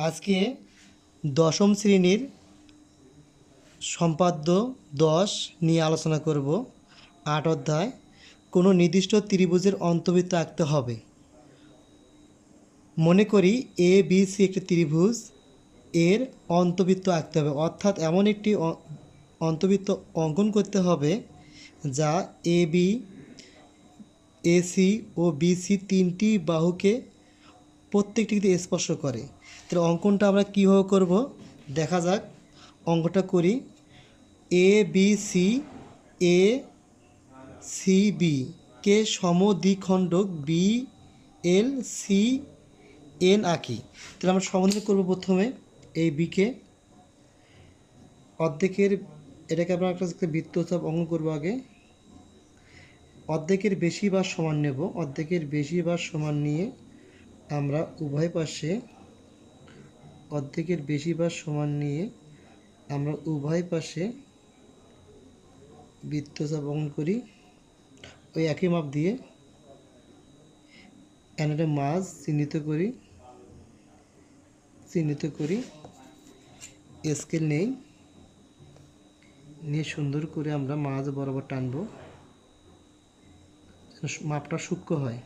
আজকে দশম শ্রেণির সম্পাদ্য দশ নিয়ে আলোচনা করব। আট অধ্যায়, কোনো নির্দিষ্ট ত্রিভুজের অন্তর্বৃত্ত আঁকতে হবে। মনে করি এ বি সি একটি ত্রিভুজ এর অন্তর্বৃত্ত আঁকতে হবে। অর্থাৎ এমন একটি অ- অন্তর্বৃত্ত অঙ্কন করতে হবে যা এ বি এসি ও বিসি তিনটি বাহুকে প্রত্যেকটিতে স্পর্শ করে। তাহলে অঙ্কনটা আমরা কীভাবে করব? দেখা যাক। অঙ্কটা করি। A B C A C B কে সমদ্বিখণ্ডক বি এল সি এন আঁকি? তাহলে আমরা সমাধান করব প্রথমে এই বিকে অর্ধেকের, এটাকে আমরা একটা বৃত্তচাপ অঙ্কন করব আগে। অর্ধেকের বেশি বা সমান নেব। অর্ধেকের বেশি বা সমান নিয়ে আমরা উভয় পাশে অর্ধেকের বেশি বা সমান নিয়ে আমরা উভয় পাশে বৃত্তচাপ অঙ্কন করি। ওই একই মাপ দিয়ে এনারে মাছ চিহ্নিত করি। চিহ্নিত করি। স্কেল নেই। নিয়ে সুন্দর করে আমরা মাছ বরাবর টানব। মাপটা সূক্ষ্ম হয়।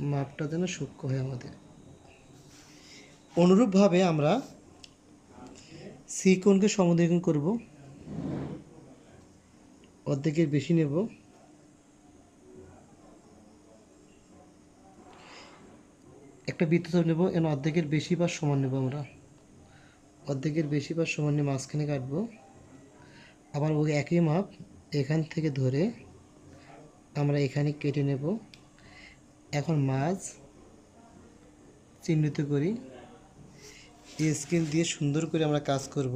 মাপটা যেন সূক্ষ্ম হয় আমাদের। অনুরূপভাবে আমরা সি কোণকে সমদ্বিগুণ করব। অর্ধেকের বেশি নেব। একটা বৃত্তচাপ নেব, এন অর্ধেকের বেশি বা সমান নেব আমরা। অর্ধেকের বেশি বা সমান নিয়ে মাঝখানে কাটবো। আবার ওই একই মাপ এখান থেকে ধরে আমরা এখানে কেটে নেব। এখন মাছ চিহ্নিত করি। এই স্কেল দিয়ে সুন্দর করে আমরা কাজ করব।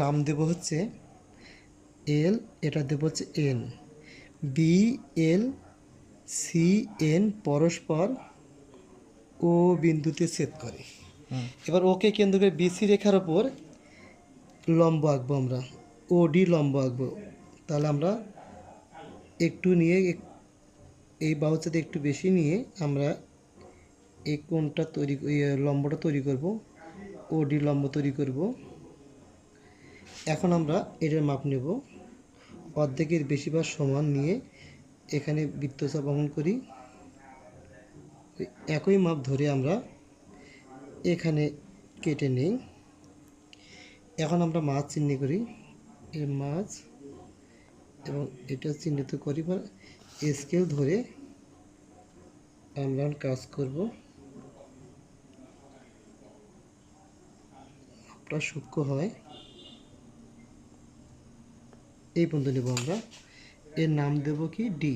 নাম দেব হচ্ছে এল এটা দেব হচ্ছে N. B L C N পরস্পর ও বিন্দুতে ছেদ করে। এবার ওকে কেন্দ্র করে বিসি রেখার ওপর লম্ব আঁকবো আমরা। ও ডি লম্ব আঁকবো। তাহলে আমরা একটু নিয়ে এই বাহুচাতে একটু বেশি নিয়ে আমরা এই কোণটা তৈরি লম্বটা তৈরি করব। ও ডি লম্ব তৈরি করব। এখন আমরা এটার মাপ নেব। অর্ধেকের বেশি বা সমান নিয়ে এখানে বৃত্তচাপ অঙ্কন করি। একই মাপ ধরে আমরা এখানে কেটে নেই। এখন আমরা মাছ চিহ্নিত করি। এর মাছ এবং এটা চিহ্নিত করি বা স্কেল ধরে আমরা কাজ করব। মাপটা সূক্ষ্ম হয়। এই পর্যন্ত নেব আমরা। এর নাম দেব কি? ডি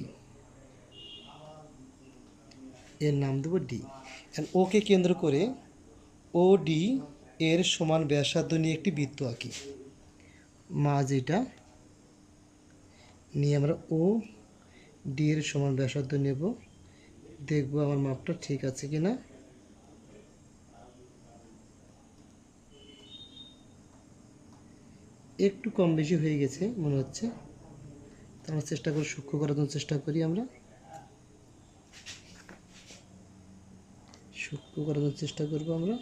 এর নাম দেব ডি ওকে কেন্দ্র করে ও ডি এর সমান ব্যাসার্ধ নিয়ে একটি বৃত্ত আঁকি। মাঝ এটা নিয়ে আমরা ও ডি এর সমান ব্যাসার্ধ নেব। দেখব আমার মাপটা ঠিক আছে কি না একটু কম বেশি হয়ে গেছে মনে হচ্ছে। তো আমরা চেষ্টা করি সূক্ষ্ম করার জন্য চেষ্টা করি আমরা। সূক্ষ্ম করার জন্য চেষ্টা করব আমরা।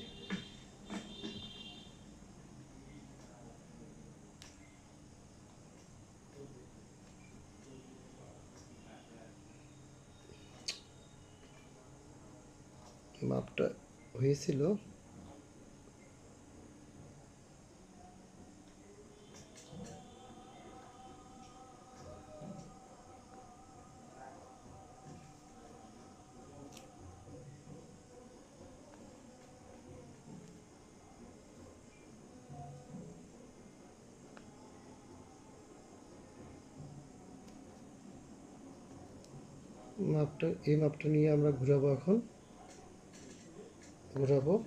মাপটা হয়েছিল। মাপটা, এই মাপটা নিয়ে আমরা ঘুরাবো এখন। ঘুরাবো।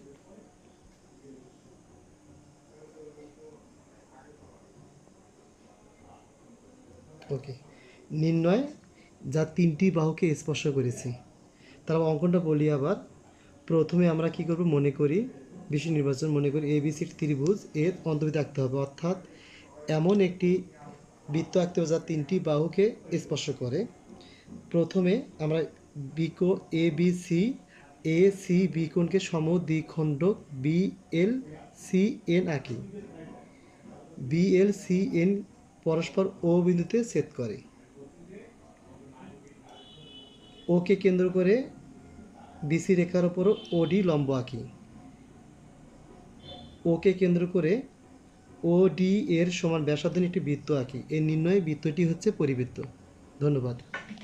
ওকে নির্ণয়, যা তিনটি বাহুকে স্পর্শ করেছি। তাহলে অঙ্কনটা বলি আবার। প্রথমে আমরা কি করব? মনে করি বিশ্ব নির্বাচন মনে করি এবিসি ত্রিভুজ এর অন্তর্ভুক্ত আঁকতে হবে। অর্থাৎ এমন একটি বৃত্ত আঁকতে হবে যা তিনটি বাহুকে স্পর্শ করে। প্রথমে আমরা বিকো A B C A C B সম দ্বিখণ্ডক বি এল সি এন আঁকি। বি এল সি এন পরস্পর ও বিন্দুতে ছেদ করে। ওকে কেন্দ্র করে বিসি রেখার ওপরও ওডি লম্ব আঁকি। ওকে কেন্দ্র করে ওডি এর সমান ব্যাসার্ধ একটি বৃত্ত আঁকি। এর নির্ণয় বৃত্তটি হচ্ছে পরিবৃত্ত। ধন্যবাদ।